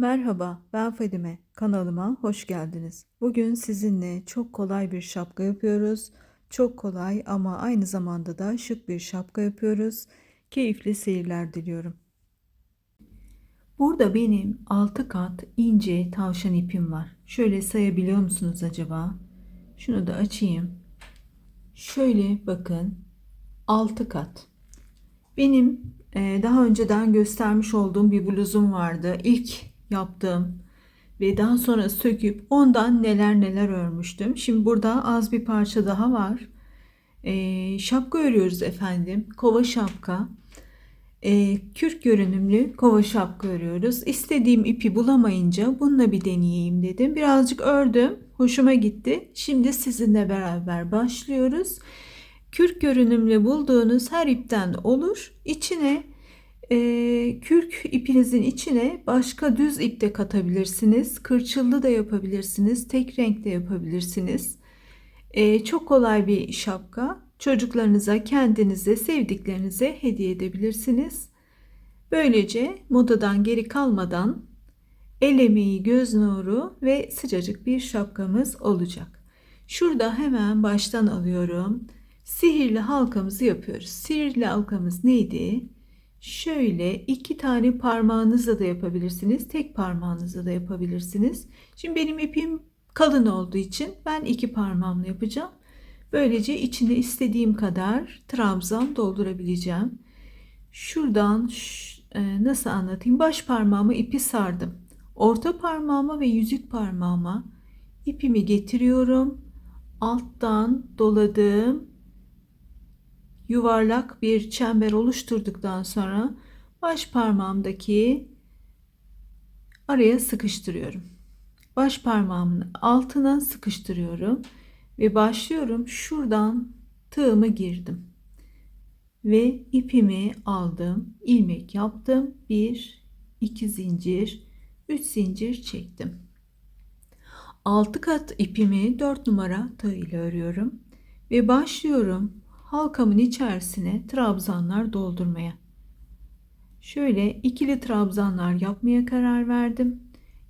Merhaba, ben Fadime. Kanalıma hoş geldiniz. Bugün sizinle çok kolay bir şapka yapıyoruz. Çok kolay ama aynı zamanda da şık bir şapka yapıyoruz. Keyifli seyirler diliyorum. Burada benim 6 kat ince tavşan ipim var. Şöyle sayabiliyor musunuz acaba? Şunu da açayım. Şöyle bakın. 6 kat. Benim e, daha önceden göstermiş olduğum bir bluzum vardı. İlk yaptığım ve daha sonra söküp ondan neler neler örmüştüm. Şimdi burada az bir parça daha var. E, şapka örüyoruz efendim. Kova şapka. E, kürk görünümlü kova şapka örüyoruz. İstediğim ipi bulamayınca bununla bir deneyeyim dedim. Birazcık ördüm. Hoşuma gitti. Şimdi sizinle beraber başlıyoruz. Kürk görünümlü bulduğunuz her ipten olur. İçine e, kürk ipinizin içine başka düz ip de katabilirsiniz. Kırçıllı da yapabilirsiniz. Tek renk de yapabilirsiniz. E, çok kolay bir şapka. Çocuklarınıza, kendinize, sevdiklerinize hediye edebilirsiniz. Böylece modadan geri kalmadan el emeği, göz nuru ve sıcacık bir şapkamız olacak. Şurada hemen baştan alıyorum. Sihirli halkamızı yapıyoruz. Sihirli halkamız neydi? Şöyle iki tane parmağınızla da yapabilirsiniz. Tek parmağınızla da yapabilirsiniz. Şimdi benim ipim kalın olduğu için ben iki parmağımla yapacağım. Böylece içine istediğim kadar trabzan doldurabileceğim. Şuradan e, nasıl anlatayım? Baş parmağımı ipi sardım. Orta parmağıma ve yüzük parmağıma ipimi getiriyorum. Alttan doladım yuvarlak bir çember oluşturduktan sonra baş parmağımdaki araya sıkıştırıyorum. Baş parmağımın altına sıkıştırıyorum ve başlıyorum. Şuradan tığımı girdim. Ve ipimi aldım. ilmek yaptım. 1 2 zincir, 3 zincir çektim. 6 kat ipimi 4 numara tığ ile örüyorum ve başlıyorum halkamın içerisine trabzanlar doldurmaya. Şöyle ikili trabzanlar yapmaya karar verdim.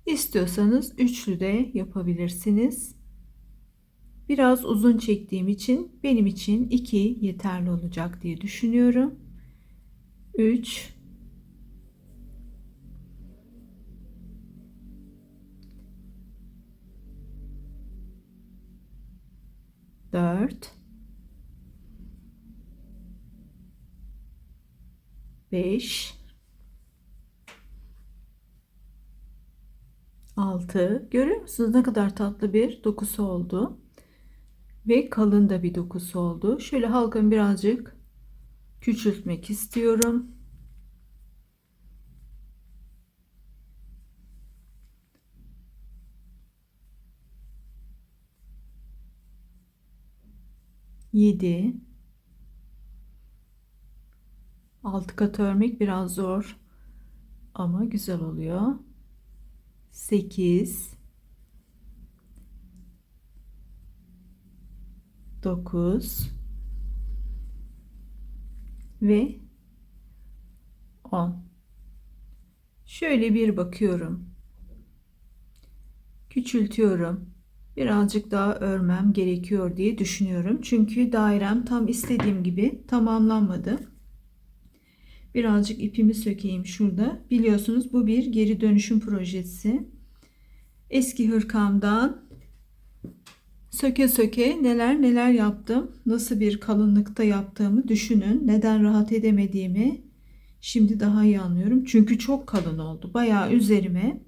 İstiyorsanız üçlü de yapabilirsiniz. Biraz uzun çektiğim için benim için 2 yeterli olacak diye düşünüyorum. 3 4 5 6 görüyor musunuz? Ne kadar tatlı bir dokusu oldu. Ve kalın da bir dokusu oldu. Şöyle halkamı birazcık küçültmek istiyorum. Yedi Alt kat örmek biraz zor. Ama güzel oluyor. 8 9 ve 10 şöyle bir bakıyorum. Küçültüyorum. Birazcık daha örmem gerekiyor diye düşünüyorum. Çünkü dairem tam istediğim gibi tamamlanmadı birazcık ipimi sökeyim şurada. Biliyorsunuz bu bir geri dönüşüm projesi. Eski hırkamdan söke söke neler neler yaptım. Nasıl bir kalınlıkta yaptığımı düşünün. Neden rahat edemediğimi şimdi daha iyi anlıyorum. Çünkü çok kalın oldu. Bayağı üzerime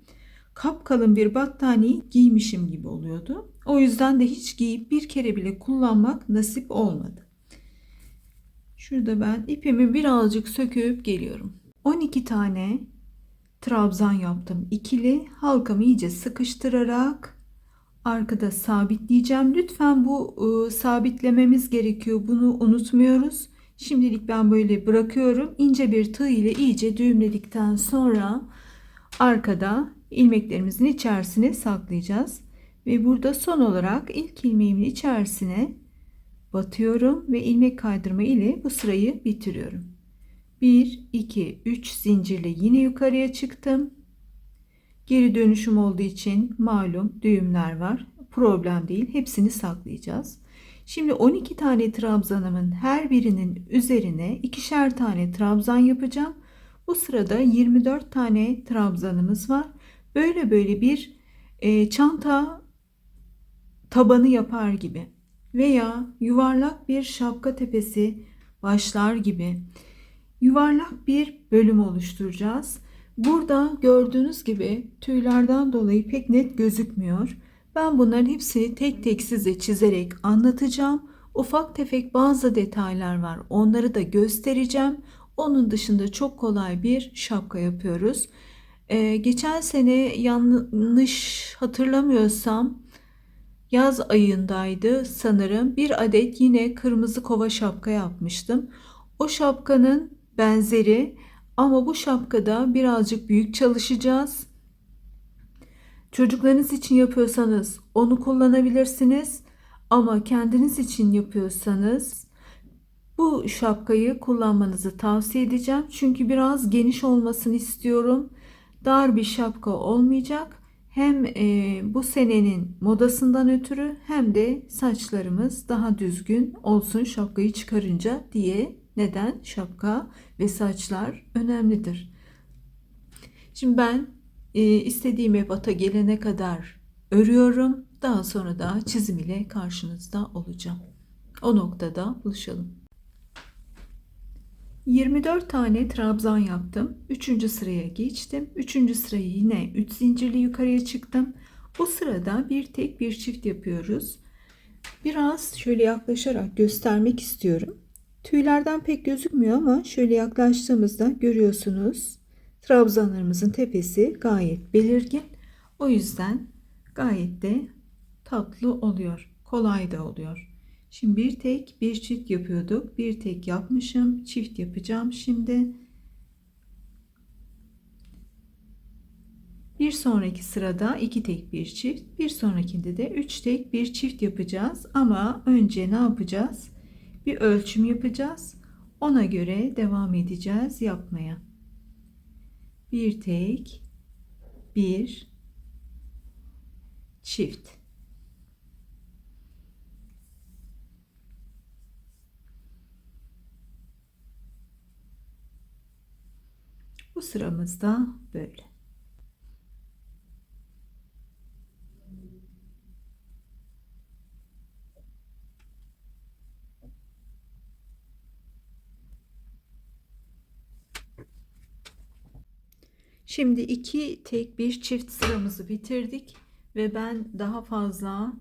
kapkalın bir battaniye giymişim gibi oluyordu. O yüzden de hiç giyip bir kere bile kullanmak nasip olmadı. Şurada ben ipimi birazcık söküp geliyorum. 12 tane trabzan yaptım. İkili halkamı iyice sıkıştırarak arkada sabitleyeceğim. Lütfen bu ıı, sabitlememiz gerekiyor. Bunu unutmuyoruz. Şimdilik ben böyle bırakıyorum. İnce bir tığ ile iyice düğümledikten sonra arkada ilmeklerimizin içerisine saklayacağız. Ve burada son olarak ilk ilmeğimin içerisine batıyorum ve ilmek kaydırma ile bu sırayı bitiriyorum. 1 2 3 zincirle yine yukarıya çıktım. Geri dönüşüm olduğu için malum düğümler var. Problem değil. Hepsini saklayacağız. Şimdi 12 tane trabzanımın her birinin üzerine ikişer tane trabzan yapacağım. Bu sırada 24 tane trabzanımız var. Böyle böyle bir e, çanta tabanı yapar gibi veya yuvarlak bir şapka tepesi başlar gibi yuvarlak bir bölüm oluşturacağız. Burada gördüğünüz gibi tüylerden dolayı pek net gözükmüyor. Ben bunların hepsini tek tek size çizerek anlatacağım. Ufak tefek bazı detaylar var. Onları da göstereceğim. Onun dışında çok kolay bir şapka yapıyoruz. Ee, geçen sene yanlış hatırlamıyorsam yaz ayındaydı sanırım. Bir adet yine kırmızı kova şapka yapmıştım. O şapkanın benzeri ama bu şapkada birazcık büyük çalışacağız. Çocuklarınız için yapıyorsanız onu kullanabilirsiniz. Ama kendiniz için yapıyorsanız bu şapkayı kullanmanızı tavsiye edeceğim. Çünkü biraz geniş olmasını istiyorum. Dar bir şapka olmayacak. Hem e, bu senenin modasından ötürü hem de saçlarımız daha düzgün olsun şapkayı çıkarınca diye neden şapka ve saçlar önemlidir. Şimdi ben e, istediğim ebata gelene kadar örüyorum. Daha sonra da çizim ile karşınızda olacağım. O noktada buluşalım. 24 tane trabzan yaptım. 3. sıraya geçtim. 3. sırayı yine 3 zincirli yukarıya çıktım. Bu sırada bir tek bir çift yapıyoruz. Biraz şöyle yaklaşarak göstermek istiyorum. Tüylerden pek gözükmüyor ama şöyle yaklaştığımızda görüyorsunuz. Trabzanlarımızın tepesi gayet belirgin. O yüzden gayet de tatlı oluyor. Kolay da oluyor. Şimdi bir tek bir çift yapıyorduk. Bir tek yapmışım. Çift yapacağım şimdi. Bir sonraki sırada iki tek bir çift. Bir sonrakinde de üç tek bir çift yapacağız. Ama önce ne yapacağız? Bir ölçüm yapacağız. Ona göre devam edeceğiz yapmaya. Bir tek bir çift. Bu sıramızda böyle. Şimdi iki tek bir çift sıramızı bitirdik ve ben daha fazla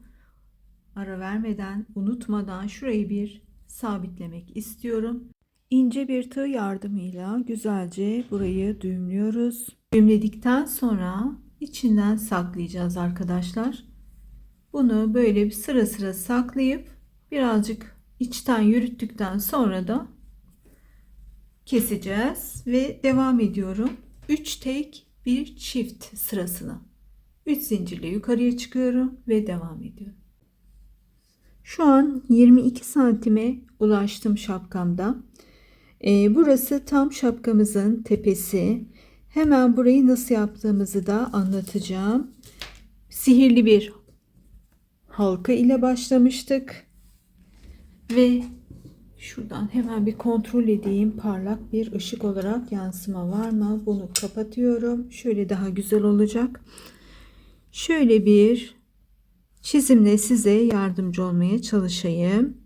ara vermeden unutmadan şurayı bir sabitlemek istiyorum. İnce bir tığ yardımıyla güzelce burayı düğümlüyoruz. Düğümledikten sonra içinden saklayacağız arkadaşlar. Bunu böyle bir sıra sıra saklayıp birazcık içten yürüttükten sonra da keseceğiz ve devam ediyorum. 3 tek bir çift sırasına 3 zincirle yukarıya çıkıyorum ve devam ediyorum. Şu an 22 santime ulaştım şapkamda. Ee, burası tam şapkamızın tepesi. Hemen burayı nasıl yaptığımızı da anlatacağım. Sihirli bir halka ile başlamıştık. Ve şuradan hemen bir kontrol edeyim. Parlak bir ışık olarak yansıma var mı? Bunu kapatıyorum. Şöyle daha güzel olacak. Şöyle bir çizimle size yardımcı olmaya çalışayım.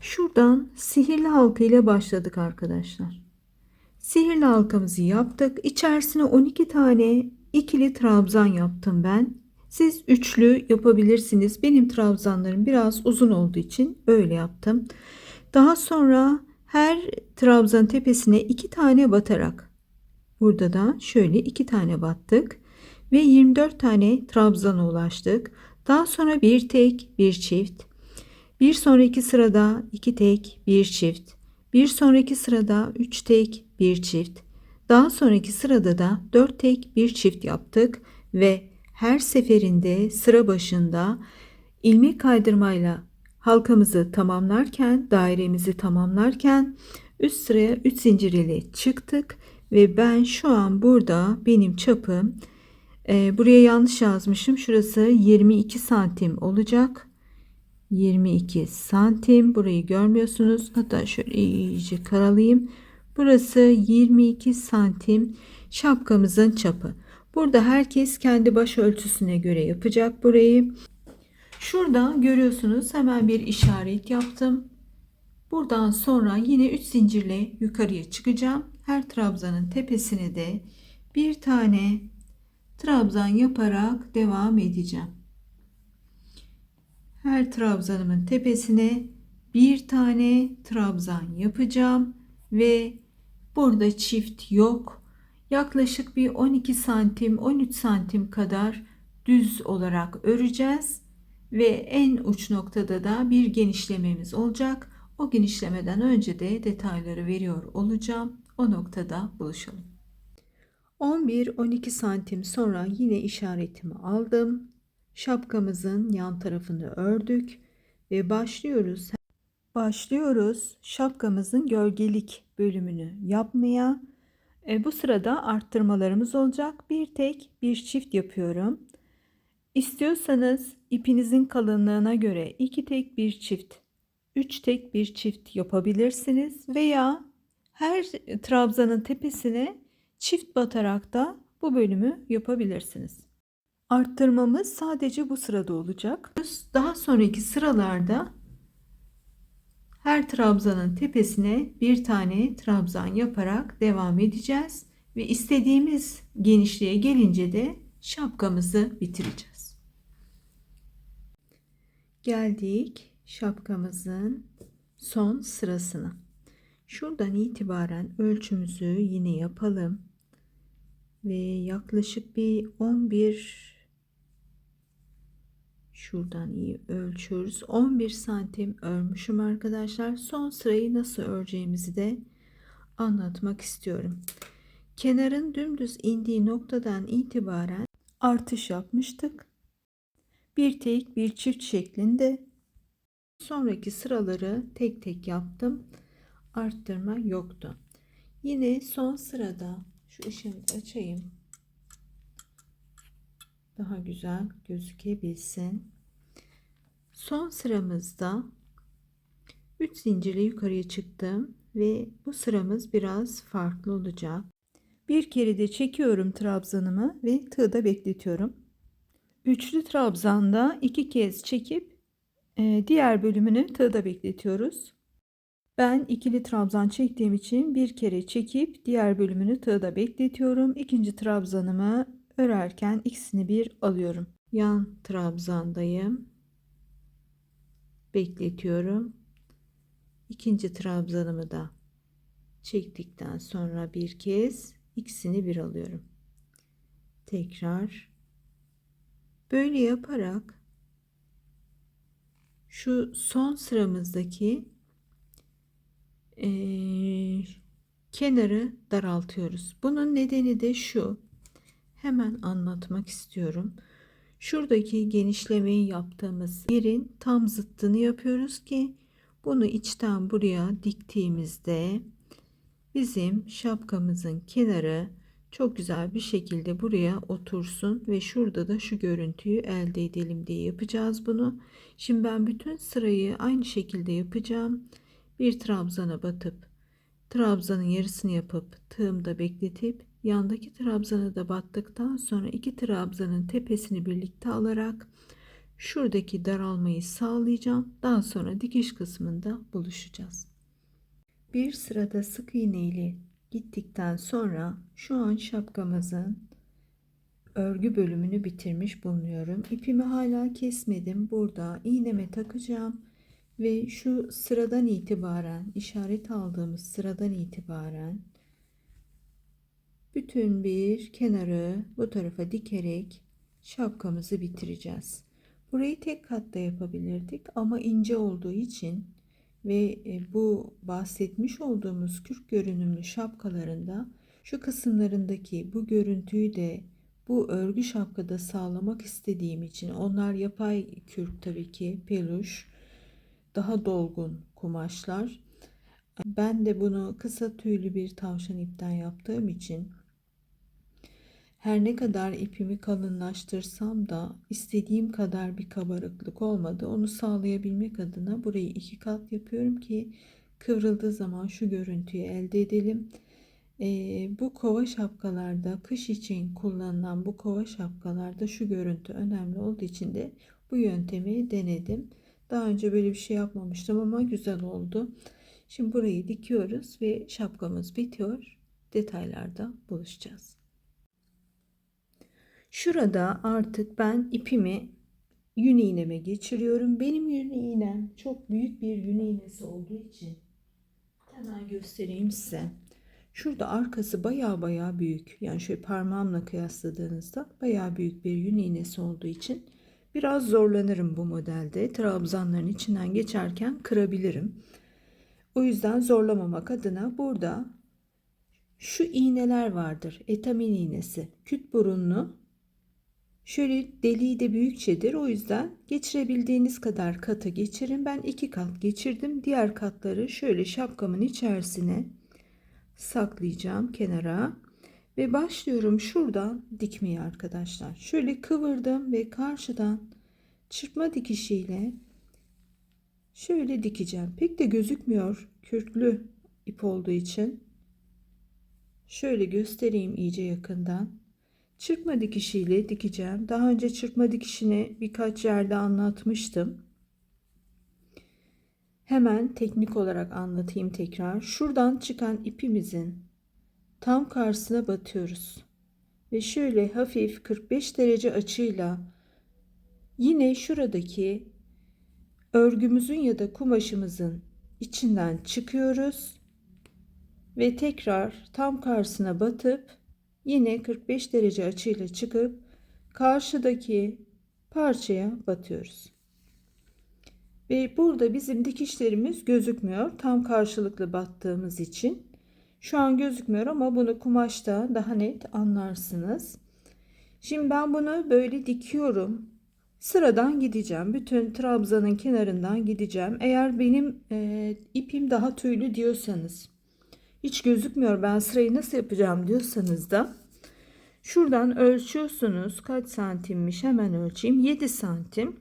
Şuradan sihirli halka ile başladık arkadaşlar. Sihirli halkamızı yaptık. İçerisine 12 tane ikili trabzan yaptım ben. Siz üçlü yapabilirsiniz. Benim trabzanlarım biraz uzun olduğu için öyle yaptım. Daha sonra her trabzan tepesine iki tane batarak burada da şöyle iki tane battık ve 24 tane trabzana ulaştık. Daha sonra bir tek bir çift bir sonraki sırada iki tek, bir çift. Bir sonraki sırada üç tek, bir çift. Daha sonraki sırada da dört tek, bir çift yaptık ve her seferinde sıra başında ilmek kaydırmayla halkamızı tamamlarken, dairemizi tamamlarken üst sıraya 3 zincir ile çıktık ve ben şu an burada benim çapım Ee, buraya yanlış yazmışım. Şurası 22 santim olacak. 22 santim. Burayı görmüyorsunuz. Hatta şöyle iyice karalayayım. Burası 22 santim şapkamızın çapı. Burada herkes kendi baş ölçüsüne göre yapacak burayı. Şurada görüyorsunuz hemen bir işaret yaptım. Buradan sonra yine 3 zincirle yukarıya çıkacağım. Her trabzanın tepesine de bir tane trabzan yaparak devam edeceğim. Her trabzanımın tepesine bir tane trabzan yapacağım ve burada çift yok. Yaklaşık bir 12 santim 13 santim kadar düz olarak öreceğiz ve en uç noktada da bir genişlememiz olacak. O genişlemeden önce de detayları veriyor olacağım. O noktada buluşalım. 11-12 santim sonra yine işaretimi aldım. Şapkamızın yan tarafını ördük ve başlıyoruz. Başlıyoruz şapkamızın gölgelik bölümünü yapmaya. E, bu sırada arttırmalarımız olacak. Bir tek bir çift yapıyorum. İstiyorsanız ipinizin kalınlığına göre iki tek bir çift, üç tek bir çift yapabilirsiniz veya her trabzanın tepesine çift batarak da bu bölümü yapabilirsiniz. Arttırmamız sadece bu sırada olacak. Daha sonraki sıralarda her trabzanın tepesine bir tane trabzan yaparak devam edeceğiz ve istediğimiz genişliğe gelince de şapkamızı bitireceğiz. Geldik şapkamızın son sırasına. Şuradan itibaren ölçümüzü yine yapalım. Ve yaklaşık bir 11 şuradan iyi ölçüyoruz. 11 santim örmüşüm arkadaşlar. Son sırayı nasıl öreceğimizi de anlatmak istiyorum. Kenarın dümdüz indiği noktadan itibaren artış yapmıştık. Bir tek bir çift şeklinde sonraki sıraları tek tek yaptım. Arttırma yoktu. Yine son sırada şu ışığımı açayım. Daha güzel gözükebilsin. Son sıramızda 3 zincirle yukarıya çıktım ve bu sıramız biraz farklı olacak. Bir kere de çekiyorum trabzanımı ve tığda bekletiyorum. Üçlü trabzanda iki kez çekip e, diğer bölümünü tığda bekletiyoruz. Ben ikili trabzan çektiğim için bir kere çekip diğer bölümünü tığda bekletiyorum. İkinci trabzanımı örerken ikisini bir alıyorum. Yan trabzandayım. Bekletiyorum. İkinci trabzanımı da çektikten sonra bir kez ikisini bir alıyorum. Tekrar böyle yaparak şu son sıramızdaki e, kenarı daraltıyoruz. Bunun nedeni de şu. Hemen anlatmak istiyorum. Şuradaki genişlemeyi yaptığımız yerin tam zıttını yapıyoruz ki bunu içten buraya diktiğimizde bizim şapkamızın kenarı çok güzel bir şekilde buraya otursun ve şurada da şu görüntüyü elde edelim diye yapacağız bunu. Şimdi ben bütün sırayı aynı şekilde yapacağım. Bir trabzana batıp trabzanın yarısını yapıp tığımda bekletip yandaki trabzana da battıktan sonra iki trabzanın tepesini birlikte alarak şuradaki daralmayı sağlayacağım. Daha sonra dikiş kısmında buluşacağız. Bir sırada sık iğne ile gittikten sonra şu an şapkamızın örgü bölümünü bitirmiş bulunuyorum. İpimi hala kesmedim. Burada iğneme takacağım ve şu sıradan itibaren işaret aldığımız sıradan itibaren bütün bir kenarı bu tarafa dikerek şapkamızı bitireceğiz. Burayı tek katta yapabilirdik ama ince olduğu için ve e, bu bahsetmiş olduğumuz kürk görünümlü şapkalarında şu kısımlarındaki bu görüntüyü de bu örgü şapkada sağlamak istediğim için onlar yapay kürk tabii ki peluş daha dolgun kumaşlar. Ben de bunu kısa tüylü bir tavşan ipten yaptığım için Her ne kadar ipimi kalınlaştırsam da istediğim kadar bir kabarıklık olmadı. Onu sağlayabilmek adına burayı iki kat yapıyorum ki kıvrıldığı zaman şu görüntüyü elde edelim. Ee, bu kova şapkalarda kış için kullanılan bu kova şapkalarda şu görüntü önemli olduğu için de bu yöntemi denedim. Daha önce böyle bir şey yapmamıştım ama güzel oldu. Şimdi burayı dikiyoruz ve şapkamız bitiyor. Detaylarda buluşacağız. Şurada artık ben ipimi yün iğneme geçiriyorum. Benim yün iğnem çok büyük bir yün iğnesi olduğu için hemen göstereyim size. Şurada arkası baya baya büyük. Yani şöyle parmağımla kıyasladığınızda baya büyük bir yün iğnesi olduğu için biraz zorlanırım bu modelde. Trabzanların içinden geçerken kırabilirim. O yüzden zorlamamak adına burada şu iğneler vardır. Etamin iğnesi. Küt burunlu. Şöyle deliği de büyükçedir. O yüzden geçirebildiğiniz kadar katı geçirin. Ben iki kat geçirdim. Diğer katları şöyle şapkamın içerisine saklayacağım kenara. Ve başlıyorum şuradan dikmeye arkadaşlar. Şöyle kıvırdım ve karşıdan çırpma dikişiyle şöyle dikeceğim. Pek de gözükmüyor kürklü ip olduğu için. Şöyle göstereyim iyice yakından. Çırpma dikişiyle dikeceğim. Daha önce çırpma dikişini birkaç yerde anlatmıştım. Hemen teknik olarak anlatayım tekrar. Şuradan çıkan ipimizin tam karşısına batıyoruz. Ve şöyle hafif 45 derece açıyla yine şuradaki örgümüzün ya da kumaşımızın içinden çıkıyoruz ve tekrar tam karşısına batıp yine 45 derece açıyla çıkıp karşıdaki parçaya batıyoruz. Ve burada bizim dikişlerimiz gözükmüyor. Tam karşılıklı battığımız için. Şu an gözükmüyor ama bunu kumaşta daha net anlarsınız. Şimdi ben bunu böyle dikiyorum. Sıradan gideceğim. Bütün trabzanın kenarından gideceğim. Eğer benim e, ipim daha tüylü diyorsanız hiç gözükmüyor ben sırayı nasıl yapacağım diyorsanız da şuradan ölçüyorsunuz. Kaç santimmiş? Hemen ölçeyim. 7 santim.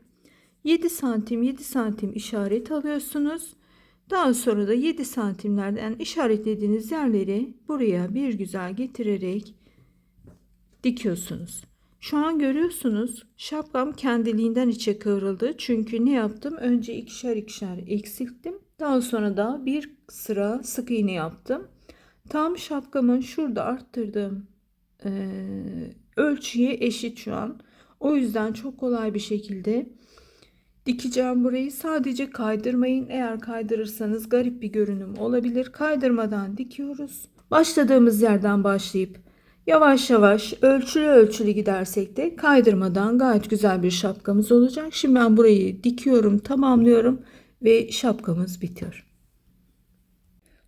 7 santim 7 santim işaret alıyorsunuz. Daha sonra da 7 santimlerden işaretlediğiniz yerleri buraya bir güzel getirerek dikiyorsunuz. Şu an görüyorsunuz şapkam kendiliğinden içe kıvrıldı. Çünkü ne yaptım? Önce ikişer ikişer eksilttim daha sonra da bir sıra sık iğne yaptım. Tam şapkamın şurada arttırdığım e, ölçüye eşit şu an. O yüzden çok kolay bir şekilde dikeceğim burayı. Sadece kaydırmayın. Eğer kaydırırsanız garip bir görünüm olabilir. Kaydırmadan dikiyoruz. Başladığımız yerden başlayıp yavaş yavaş ölçülü ölçülü gidersek de kaydırmadan gayet güzel bir şapkamız olacak. Şimdi ben burayı dikiyorum, tamamlıyorum ve şapkamız bitiyor.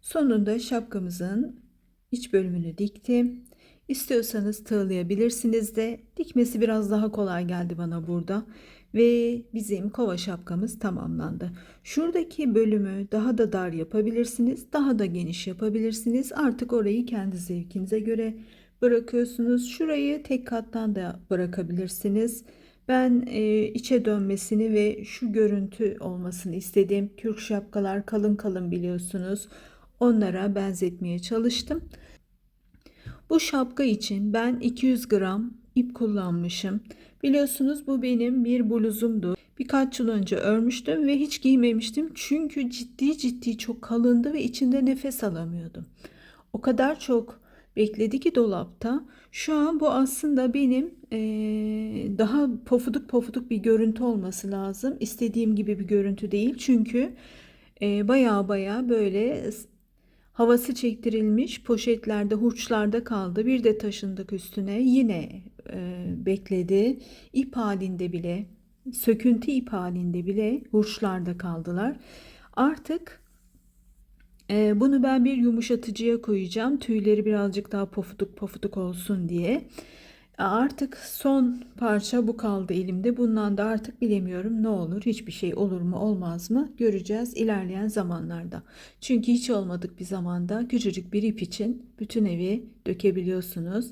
Sonunda şapkamızın iç bölümünü diktim. İstiyorsanız tığlayabilirsiniz de dikmesi biraz daha kolay geldi bana burada ve bizim kova şapkamız tamamlandı. Şuradaki bölümü daha da dar yapabilirsiniz, daha da geniş yapabilirsiniz. Artık orayı kendi zevkinize göre bırakıyorsunuz. Şurayı tek kattan da bırakabilirsiniz. Ben e, içe dönmesini ve şu görüntü olmasını istedim. Kürk şapkalar kalın kalın biliyorsunuz. Onlara benzetmeye çalıştım. Bu şapka için ben 200 gram ip kullanmışım. Biliyorsunuz bu benim bir bluzumdu. Birkaç yıl önce örmüştüm ve hiç giymemiştim. Çünkü ciddi ciddi çok kalındı ve içinde nefes alamıyordum. O kadar çok bekledi ki dolapta. Şu an bu aslında benim ee, daha pofuduk pofuduk bir görüntü olması lazım. İstediğim gibi bir görüntü değil. Çünkü e, baya baya böyle havası çektirilmiş poşetlerde hurçlarda kaldı. Bir de taşındık üstüne yine e, bekledi. İp halinde bile söküntü ip halinde bile hurçlarda kaldılar. Artık e, bunu ben bir yumuşatıcıya koyacağım. Tüyleri birazcık daha pofuduk pofuduk olsun diye. Artık son parça bu kaldı elimde. Bundan da artık bilemiyorum ne olur. Hiçbir şey olur mu olmaz mı göreceğiz ilerleyen zamanlarda. Çünkü hiç olmadık bir zamanda küçücük bir ip için bütün evi dökebiliyorsunuz.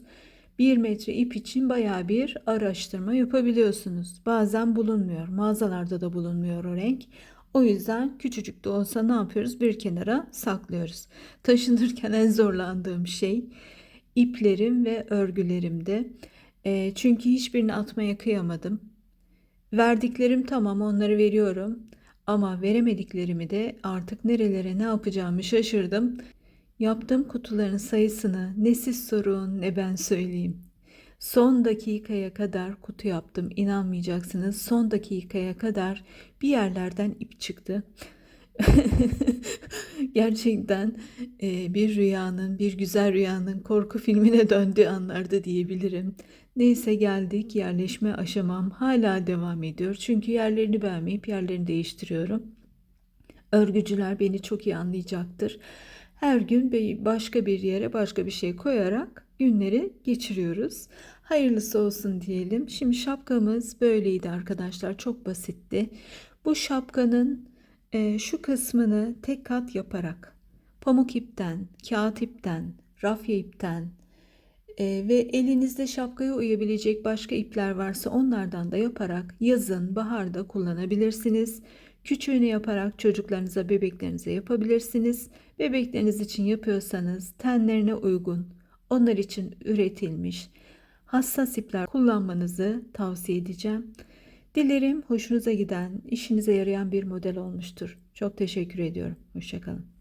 1 metre ip için baya bir araştırma yapabiliyorsunuz. Bazen bulunmuyor. Mağazalarda da bulunmuyor o renk. O yüzden küçücük de olsa ne yapıyoruz? Bir kenara saklıyoruz. Taşınırken en zorlandığım şey iplerim ve örgülerimde. E, çünkü hiçbirini atmaya kıyamadım. Verdiklerim tamam onları veriyorum. Ama veremediklerimi de artık nerelere ne yapacağımı şaşırdım. Yaptığım kutuların sayısını ne siz sorun ne ben söyleyeyim. Son dakikaya kadar kutu yaptım. İnanmayacaksınız. Son dakikaya kadar bir yerlerden ip çıktı. Gerçekten e, bir rüyanın, bir güzel rüyanın korku filmine döndüğü anlarda diyebilirim. Neyse geldik yerleşme aşamam hala devam ediyor. Çünkü yerlerini beğenmeyip yerlerini değiştiriyorum. Örgücüler beni çok iyi anlayacaktır. Her gün bir- başka bir yere başka bir şey koyarak günleri geçiriyoruz. Hayırlısı olsun diyelim. Şimdi şapkamız böyleydi arkadaşlar. Çok basitti. Bu şapkanın e, şu kısmını tek kat yaparak pamuk ipten, kağıt ipten, rafya ipten e, ve elinizde şapkaya uyabilecek başka ipler varsa onlardan da yaparak yazın, baharda kullanabilirsiniz. Küçüğünü yaparak çocuklarınıza, bebeklerinize yapabilirsiniz. Bebekleriniz için yapıyorsanız tenlerine uygun, onlar için üretilmiş hassas ipler kullanmanızı tavsiye edeceğim. Dilerim hoşunuza giden, işinize yarayan bir model olmuştur. Çok teşekkür ediyorum. Hoşçakalın.